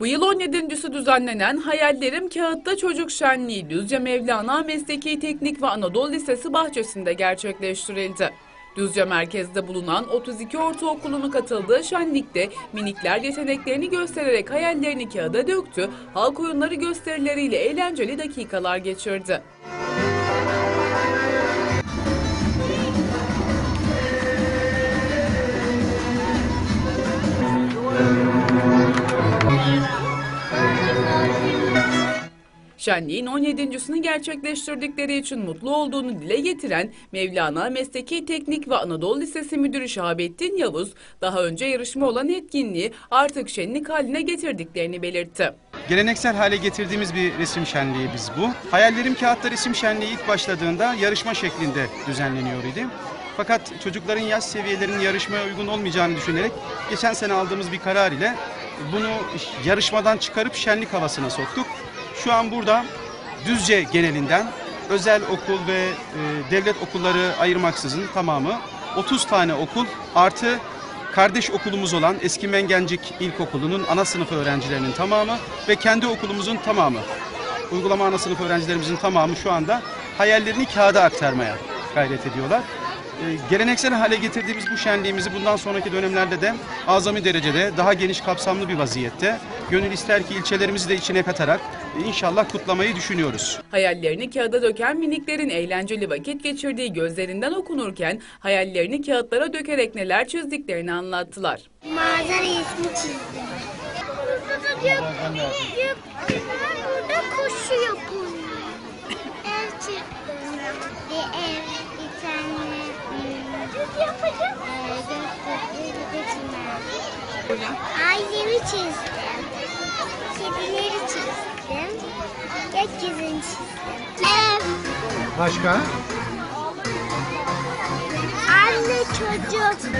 Bu yıl 17.si düzenlenen Hayallerim Kağıtta Çocuk Şenliği Düzce Mevlana Mesleki Teknik ve Anadolu Lisesi bahçesinde gerçekleştirildi. Düzce merkezde bulunan 32 ortaokulunun katıldığı şenlikte minikler yeteneklerini göstererek hayallerini kağıda döktü, halk oyunları gösterileriyle eğlenceli dakikalar geçirdi. Şenliğin 17.sini gerçekleştirdikleri için mutlu olduğunu dile getiren Mevlana Mesleki Teknik ve Anadolu Lisesi Müdürü Şahabettin Yavuz, daha önce yarışma olan etkinliği artık şenlik haline getirdiklerini belirtti. Geleneksel hale getirdiğimiz bir resim şenliği biz bu. Hayallerim Kağıtta Resim Şenliği ilk başladığında yarışma şeklinde düzenleniyor idi. Fakat çocukların yaş seviyelerinin yarışmaya uygun olmayacağını düşünerek geçen sene aldığımız bir karar ile bunu yarışmadan çıkarıp şenlik havasına soktuk. Şu an burada Düzce genelinden özel okul ve e, devlet okulları ayırmaksızın tamamı 30 tane okul artı kardeş okulumuz olan Eski Mengencik İlkokulu'nun ana sınıf öğrencilerinin tamamı ve kendi okulumuzun tamamı, uygulama ana sınıf öğrencilerimizin tamamı şu anda hayallerini kağıda aktarmaya gayret ediyorlar. Ee, geleneksel hale getirdiğimiz bu şenliğimizi bundan sonraki dönemlerde de azami derecede daha geniş kapsamlı bir vaziyette gönül ister ki ilçelerimizi de içine katarak e, inşallah kutlamayı düşünüyoruz. Hayallerini kağıda döken miniklerin eğlenceli vakit geçirdiği gözlerinden okunurken hayallerini kağıtlara dökerek neler çizdiklerini anlattılar. Manzara resmi çizdim. Burada da gök, gökyüzüne burada koşuyor bunlar. ev çizdim. Bir ev, bir tane hmm, yapacağım. Ee, gökyüzü bir de çimen. Ailemi çizdim. Kedileri çizdim. Gökyüzünü çizdim. Ev, Başka? anne çocuk.